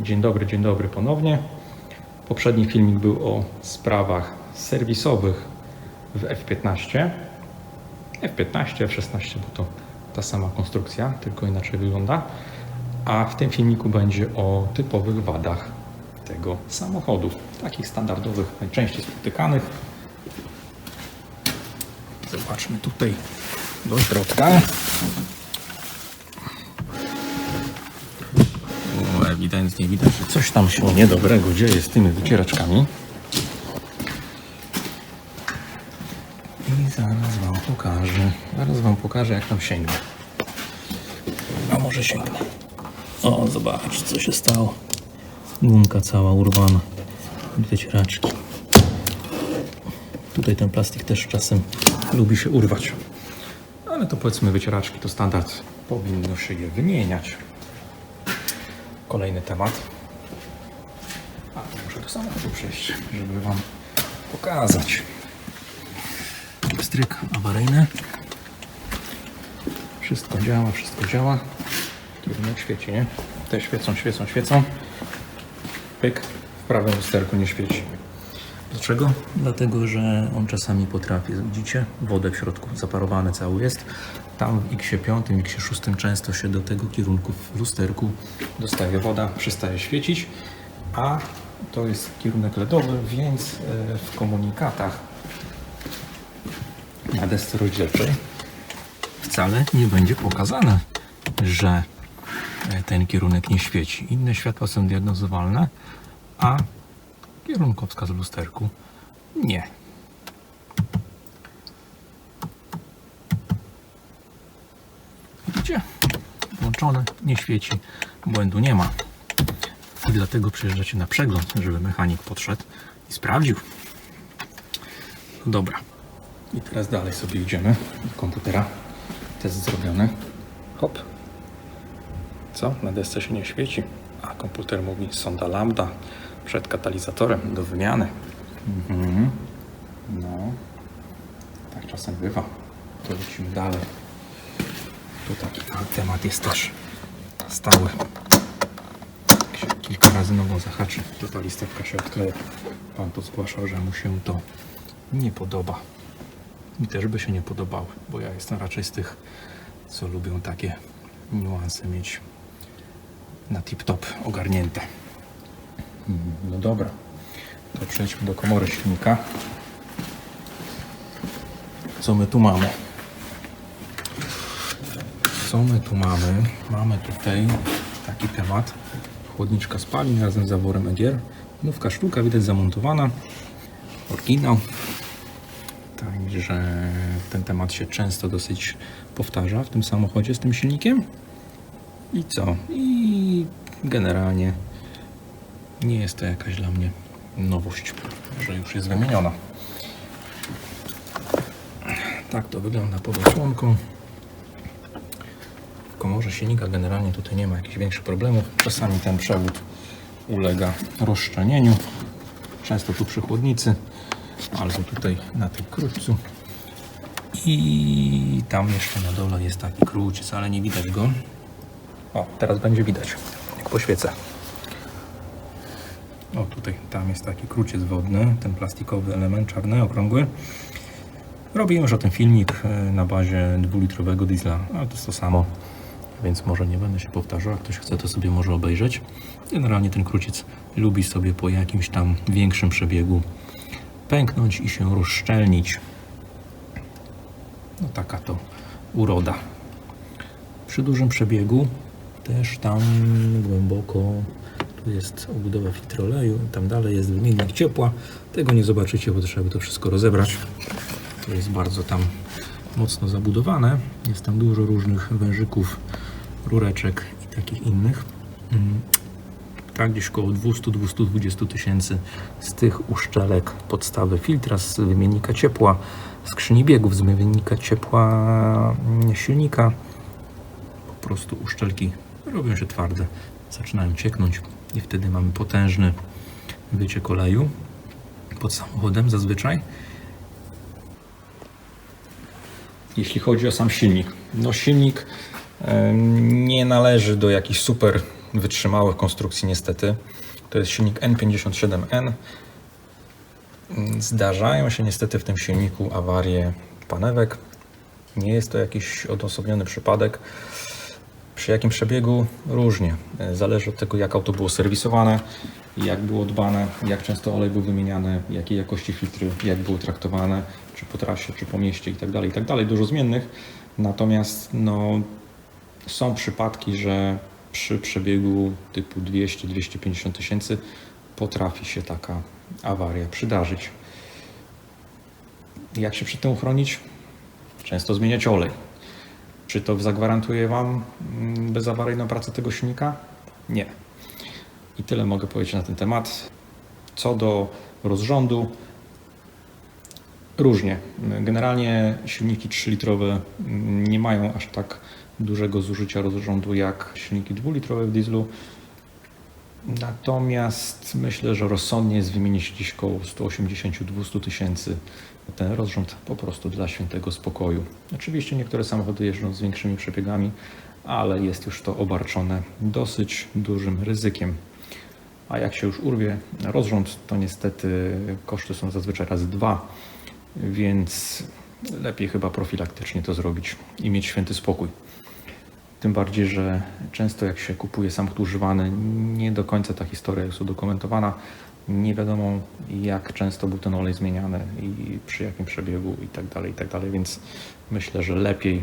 Dzień dobry, dzień dobry ponownie. Poprzedni filmik był o sprawach serwisowych w F15. F15, F16, bo to ta sama konstrukcja, tylko inaczej wygląda. A w tym filmiku będzie o typowych wadach tego samochodu. Takich standardowych, najczęściej spotykanych. Zobaczmy tutaj do środka. Widać, że coś tam się niedobrego dzieje z tymi wycieraczkami. I zaraz Wam pokażę. Zaraz Wam pokażę, jak tam sięgnę. A może sięgnę. O, zobacz, co się stało. Gumka cała urwana. Wycieraczki. Tutaj ten plastik też czasem lubi się urwać. Ale to powiedzmy wycieraczki to standard. Powinno się je wymieniać. Kolejny temat. A, muszę do samochodu przejść, żeby Wam pokazać. Stryk awaryjny. Wszystko działa, wszystko działa. Kierunek świeci, nie? Te świecą, świecą, świecą. Pyk, w prawym lusterku nie świeci. Dlaczego? Dlatego, że on czasami potrafi, widzicie, wodę w środku, zaparowany cały jest. Tam w X5, w X6 często się do tego kierunku w lusterku dostaje woda, przestaje świecić, a to jest kierunek LEDowy, więc e, w komunikatach na desce rozdzielczej wcale nie będzie pokazane, że e, ten kierunek nie świeci. Inne światła są diagnozowalne, a kierunkowskaz w lusterku nie. Widzicie? Nie świeci, błędu nie ma. I dlatego przyjeżdżacie na przegląd, żeby mechanik podszedł i sprawdził. No dobra. I teraz dalej sobie idziemy do komputera. Test zrobiony. Hop. Co? Na desce się nie świeci. A komputer mówi sonda lambda przed katalizatorem do wymiany. Mhm. No. Tak czasem bywa. To lecimy dalej. Tu taki temat jest też stały. Się kilka razy nogą zahaczy, to ta listewka się odkleja. Pan tu zgłaszał, że mu się to nie podoba. Mi też by się nie podobały, bo ja jestem raczej z tych, co lubią takie niuanse mieć na tip-top ogarnięte. No dobra, to przejdźmy do komory silnika. Co my tu mamy? Co my tu mamy? Mamy tutaj taki temat. Chłodniczka spalin razem z zaworem Egier. Nówka sztuka widać zamontowana. Oryginał. Także ten temat się często dosyć powtarza w tym samochodzie z tym silnikiem. I co? I generalnie nie jest to jakaś dla mnie nowość, że już jest wymieniona. Tak to wygląda pod osłonką. Komorze silnika generalnie tutaj nie ma jakichś większych problemów. Czasami ten przewód ulega rozszczelnieniu. Często tu przy chłodnicy, albo tutaj na tym krótcu. I tam jeszcze na dole jest taki króciec, ale nie widać go. O, teraz będzie widać, jak poświecę. O, tutaj, tam jest taki króciec wodny, ten plastikowy element czarny, okrągły. Robiłem już o tym filmik e, na bazie dwulitrowego diesla, ale to jest to samo, więc może nie będę się powtarzał. Ktoś chce, to sobie może obejrzeć. Generalnie ten króciec lubi sobie po jakimś tam większym przebiegu pęknąć i się rozszczelnić. No taka to uroda. Przy dużym przebiegu też tam głęboko tu jest obudowa filtru oleju, tam dalej jest wymiennik ciepła. Tego nie zobaczycie, bo trzeba by to wszystko rozebrać. To jest bardzo tam mocno zabudowane. Jest tam dużo różnych wężyków, rureczek i takich innych. Mm, Tak, gdzieś około 200-220 tysięcy z tych uszczelek podstawy filtra, z wymiennika ciepła, skrzyni biegów, z wymiennika ciepła mm, silnika. Po prostu uszczelki robią się twarde, zaczynają cieknąć i wtedy mamy potężny wyciek oleju pod samochodem zazwyczaj. Jeśli chodzi o sam silnik, no silnik nie należy do jakichś super wytrzymałych konstrukcji niestety. To jest silnik N57N. Mm, Zdarzają się niestety w tym silniku awarie panewek. Nie jest to jakiś odosobniony przypadek. Przy jakim przebiegu? Różnie. E, Zależy od tego, jak auto było serwisowane, jak było dbane, jak często olej był wymieniany, jakiej jakości filtry, jak było traktowane, czy po trasie, czy po mieście itd. itd. Dużo zmiennych. Natomiast no, są przypadki, że przy przebiegu typu 200-250 tysięcy potrafi się taka awaria przydarzyć. Jak się przed tym uchronić? Często zmieniać olej. Czy to zagwarantuje Wam mm, bezawaryjną pracę tego silnika? Nie. I tyle mogę powiedzieć na ten temat. Co do rozrządu, różnie. Generalnie silniki 3-litrowe mm, nie mają aż tak dużego zużycia rozrządu jak silniki 2-litrowe w dieslu. Natomiast myślę, że rozsądnie jest wymienić gdzieś około 180-200 tysięcy ten rozrząd po prostu dla świętego spokoju. Oczywiście niektóre samochody jeżdżą z większymi przebiegami, ale jest już to obarczone dosyć dużym ryzykiem. A jak się już urwie rozrząd, to niestety koszty są zazwyczaj razy dwa, więc lepiej chyba profilaktycznie to zrobić i mieć święty spokój. Tym bardziej, że często jak się kupuje samochód używany, nie do końca ta historia jest udokumentowana. Nie wiadomo jak często był ten olej zmieniany i przy jakim przebiegu i tak dalej, i tak dalej, więc myślę, że lepiej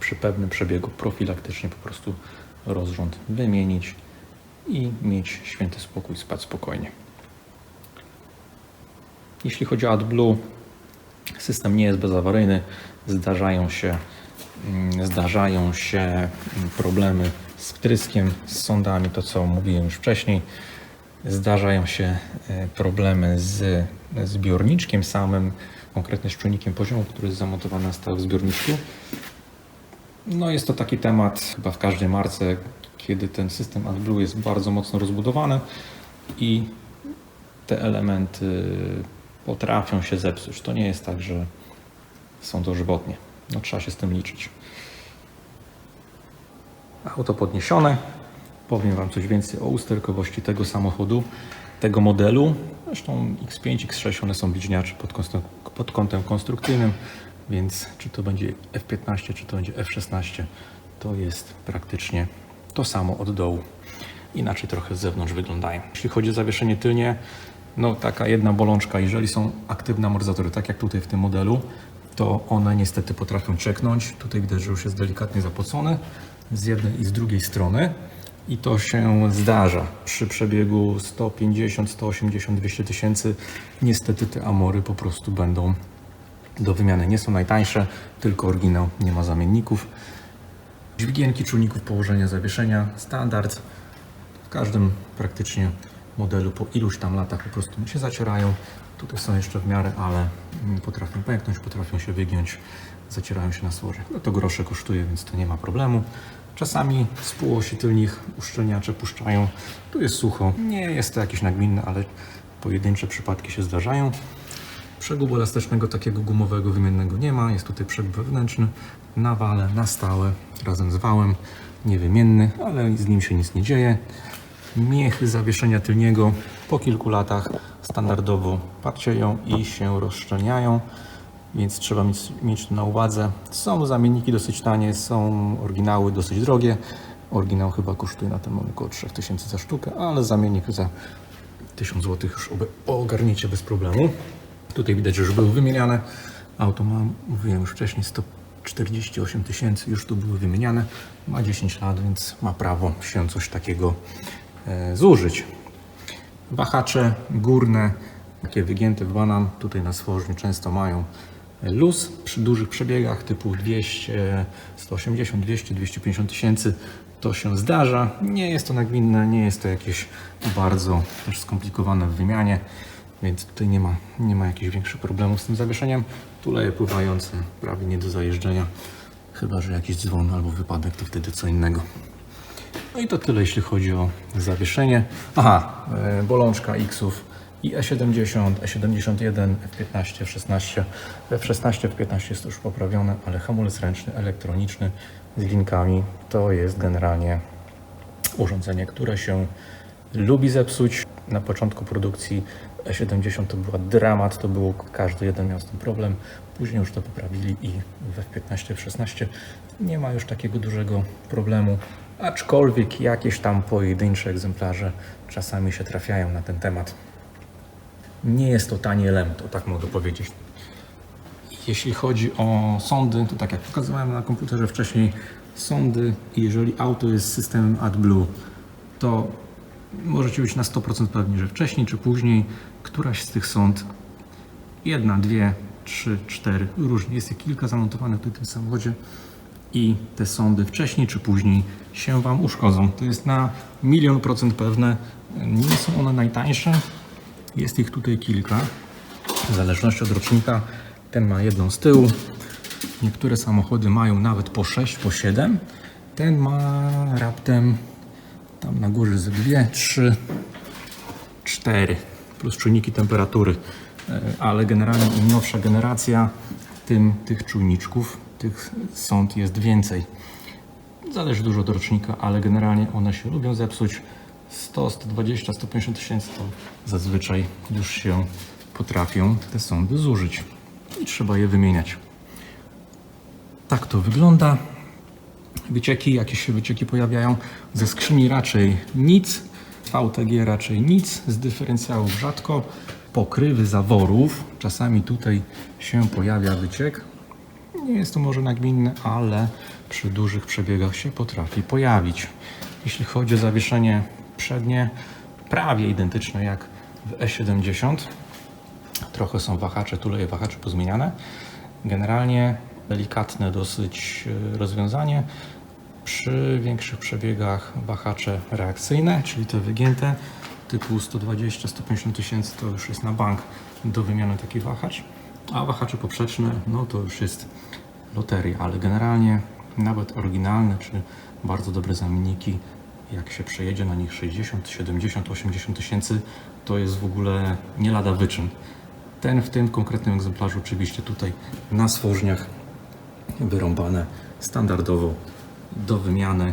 przy pewnym przebiegu profilaktycznie po prostu rozrząd wymienić i mieć święty spokój, spać spokojnie. Jeśli chodzi o AdBlue, system nie jest bezawaryjny, zdarzają się zdarzają się mm, problemy z wtryskiem, z sądami, to co mówiłem już wcześniej. Zdarzają się e, problemy z zbiorniczkiem samym, konkretnie z czujnikiem poziomu, który jest zamontowany na stałe w zbiorniczku. No jest to taki temat chyba w każdej marce, kiedy ten system AdBlue jest bardzo mocno rozbudowany i te elementy potrafią się zepsuć. To nie jest tak, że są dożywotnie. No, trzeba się z tym liczyć. Auto podniesione. Powiem Wam coś więcej o usterkowości tego samochodu, tego modelu. Zresztą X5, X6 one są bliźniacze pod, pod kątem konstrukcyjnym, więc czy to będzie F15, czy to będzie F16, to jest praktycznie to samo od dołu. Inaczej trochę z zewnątrz wyglądają. Jeśli chodzi o zawieszenie tylnie, no taka jedna bolączka, jeżeli są aktywne amortyzatory, tak jak tutaj w tym modelu, to one niestety potrafią czeknąć. Tutaj widać, że już jest delikatnie zapocone z jednej i z drugiej strony. I to się zdarza przy przebiegu 150, 180, 200 tysięcy. Niestety te amory po prostu będą do wymiany. Nie są najtańsze, tylko oryginał, nie ma zamienników. Dźwigienki czujników położenia zawieszenia, standard. W każdym praktycznie modelu po iluś tam latach po prostu się zacierają. Tutaj są jeszcze w miarę, ale potrafią pęknąć, potrafią się wygiąć, zacierają się na słoże. No to grosze kosztuje, więc to nie ma problemu. Czasami z półosi tylnych uszczelniacze puszczają. Tu jest sucho. Nie jest to jakieś nagminne, ale pojedyncze przypadki się zdarzają. Przegubu elastycznego takiego gumowego, wymiennego nie ma. Jest tutaj przegub wewnętrzny na wale, na stałe, razem z wałem. Niewymienny, ale z nim się nic nie dzieje. Miechy zawieszenia tylniego po kilku latach standardowo parcieją i się rozszczelniają, więc trzeba mieć, mieć na uwadze. Są zamienniki dosyć tanie, są oryginały dosyć drogie. Oryginał chyba kosztuje na ten moment około 3000 za sztukę, ale zamiennik za 1000 zł już ogarniecie bez problemu. Tutaj widać, że już były wymieniane. Auto ma, mówiłem już wcześniej, 148 tysięcy, już tu były wymieniane. Ma 10 lat, więc ma prawo się coś takiego zużyć. Wahacze górne, takie wygięte w banan, tutaj na stworzniu często mają luz przy dużych przebiegach typu 200, 180, 200, 250 tysięcy. To się zdarza. Nie jest to nagminne, nie jest to jakieś bardzo też skomplikowane w wymianie, więc tutaj nie ma, nie ma jakichś większych problemów z tym zawieszeniem. Tuleje pływające, prawie nie do zajeżdżenia. Chyba, że jakiś dzwon albo wypadek, to wtedy co innego. No i to tyle, jeśli chodzi o zawieszenie. Aha, e, bolączka X-ów i E70, E71, F15, F16. F16, F15 jest już poprawione, ale hamulec ręczny, elektroniczny z linkami to jest generalnie urządzenie, które się lubi zepsuć. Na początku produkcji E70 to była dramat, to było, każdy jeden miał z tym problem. Później już to poprawili i w F15, F16 nie ma już takiego dużego problemu. Aczkolwiek jakieś tam pojedyncze egzemplarze czasami się trafiają na ten temat. Nie jest to tani element, o tak mogę powiedzieć. Jeśli chodzi o sądy, to tak jak pokazywałem na komputerze wcześniej, sądy, jeżeli auto jest systemem AdBlue, to możecie być na 100% pewni, że wcześniej czy później któraś z tych sąd, jedna, dwie, trzy, cztery, różnie, jest ich kilka zamontowanych w tym samochodzie i te sądy wcześniej czy później się Wam uszkodzą. To jest na milion procent pewne. Nie są one najtańsze. Jest ich tutaj kilka. W zależności od rocznika. Ten ma jedną z tyłu. Niektóre samochody mają nawet po 6, po 7. Ten ma raptem tam na górze ze 2, 3, 4 plus czujniki temperatury. E, Ale generalnie im nowsza generacja, tym tych czujniczków, tych sąd jest więcej. Zależy dużo od rocznika, ale generalnie one się lubią zepsuć. 100, 120, 150 tysięcy to zazwyczaj już się potrafią te sądy zużyć i trzeba je wymieniać. Tak to wygląda. Wycieki, jakieś się wycieki pojawiają. Ze skrzyni raczej nic, VTG raczej nic, z dyferencjałów rzadko. Pokrywy zaworów, czasami tutaj się pojawia wyciek. Nie jest to może nagminne, ale przy dużych przebiegach się potrafi pojawić. Jeśli chodzi o zawieszenie przednie, prawie identyczne jak w E70. Trochę są wahacze, tuleje wahacze pozmieniane. Generalnie delikatne dosyć e, rozwiązanie. Przy większych przebiegach wahacze reakcyjne, czyli te wygięte typu 120-150 tysięcy to już jest na bank do wymiany taki wahacz. A wahacze poprzeczne, no to już jest loteria, ale generalnie nawet oryginalne czy bardzo dobre zamienniki, jak się przejedzie na nich 60, 70, 80 tysięcy, to jest w ogóle nie lada wyczyn. Ten w tym konkretnym egzemplarzu oczywiście tutaj na swożniach wyrąbane standardowo do wymiany.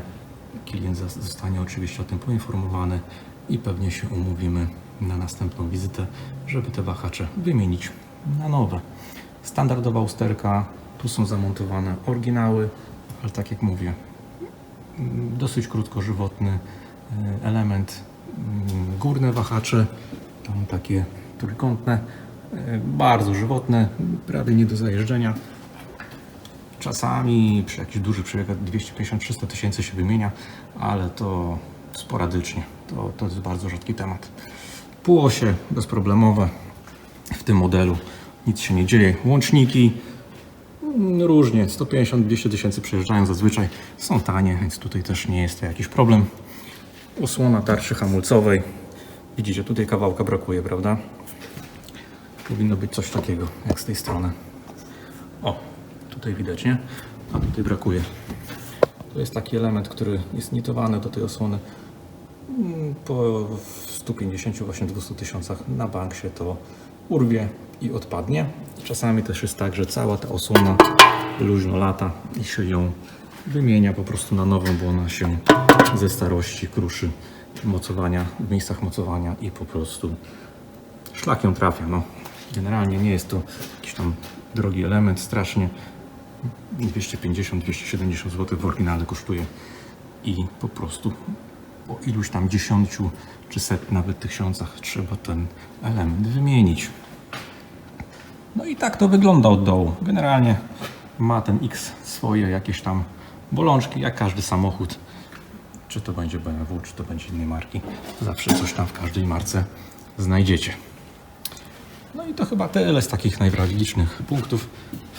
Klient zostanie oczywiście o tym poinformowany i pewnie się umówimy na następną wizytę, żeby te wahacze wymienić na nowe. Standardowa usterka, tu są zamontowane oryginały, ale tak jak mówię, dosyć krótkożywotny e, element. Mm, Górne wahacze, tam takie trójkątne, e, bardzo żywotne, prawie nie do zajeżdżenia. Czasami przy jakichś dużych przebiegach 250-300 tysięcy się wymienia, ale to sporadycznie. To, to jest bardzo rzadki temat. Półosie bezproblemowe w tym modelu. Nic się nie dzieje. Łączniki mm, różnie, 150-200 tysięcy przejeżdżają zazwyczaj. Są tanie, więc tutaj też nie jest to jakiś problem. Osłona tarczy hamulcowej. Widzicie, tutaj kawałka brakuje, prawda? Powinno być coś takiego, jak z tej strony. O, tutaj widać, nie? A tutaj brakuje. To jest taki element, który jest nitowany do tej osłony. Mm, Po 150, właśnie 200 tysiącach na bank się to urwie i odpadnie. Czasami też jest tak, że cała ta osłona luźno lata i się ją wymienia po prostu na nową, bo ona się ze starości kruszy mocowania, w miejscach mocowania i po prostu szlak ją trafia. No. Generalnie nie jest to jakiś tam drogi element, strasznie. 250-270 zł w oryginale kosztuje i po prostu po iluś tam dziesięciu czy set nawet tysiącach trzeba ten element wymienić. No i tak to wygląda od dołu. Generalnie ma ten X swoje jakieś tam bolączki, jak każdy samochód. Czy to będzie BMW, czy to będzie innej marki. Zawsze coś tam w każdej marce znajdziecie. No i to chyba tyle z takich najwrażlicznych punktów.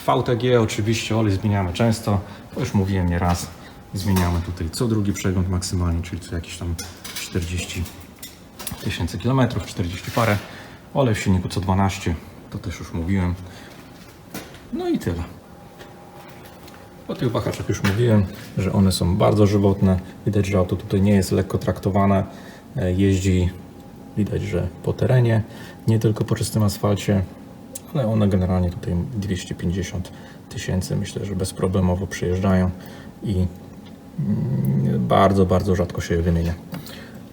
VTG oczywiście olej zmieniamy często. To już mówiłem nie raz. Zmieniamy tutaj co drugi przegląd maksymalnie, czyli co jakieś tam 40 tysięcy kilometrów, 40 parę. Olej w silniku co 12, to też już mówiłem. No i tyle. O tych wahaczach już mówiłem, że one są bardzo żywotne. Widać, że auto tutaj nie jest lekko traktowane. E, Jeździ, widać, że po terenie, nie tylko po czystym asfalcie, ale one generalnie tutaj 250 tysięcy myślę, że bezproblemowo przejeżdżają i mm, bardzo, bardzo rzadko się je wymienia.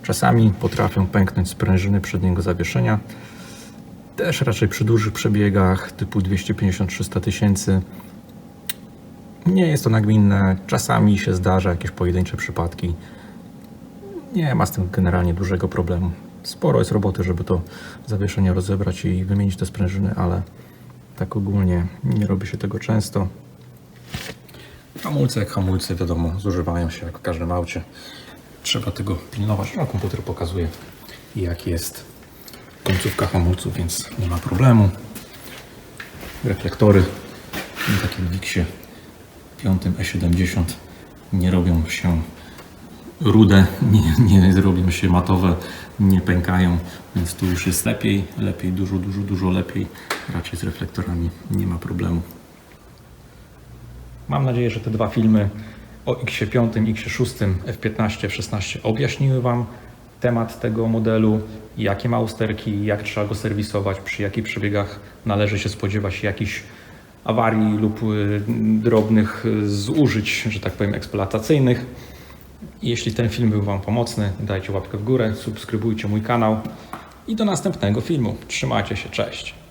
Czasami potrafią pęknąć sprężyny przedniego zawieszenia. Też raczej przy dużych przebiegach typu 250-300 tysięcy. Nie jest to nagminne. Czasami się zdarza jakieś pojedyncze przypadki. Nie ma z tym generalnie dużego problemu. Sporo jest roboty, żeby to zawieszenie rozebrać i wymienić te sprężyny, ale tak ogólnie nie robi się tego często. Hamulce jak hamulce, wiadomo, zużywają się jak w każdym aucie. Trzeba tego pilnować. No, komputer pokazuje, jak jest końcówka hamulców, więc nie ma problemu. Reflektory, tak jak w Wixie 5 E70, nie robią się rude, nie, nie robią się matowe, nie pękają, więc tu już jest lepiej, lepiej, dużo, dużo, dużo lepiej. Raczej z reflektorami nie ma problemu. Mam nadzieję, że te dwa filmy o X5, X6, F15, F16 objaśniły Wam temat tego modelu, jakie ma usterki, jak trzeba go serwisować, przy jakich przebiegach należy się spodziewać jakichś awarii lub y, drobnych y, zużyć, że tak powiem, eksploatacyjnych. Jeśli ten film był Wam pomocny, dajcie łapkę w górę, subskrybujcie mój kanał i do następnego filmu. Trzymajcie się, cześć!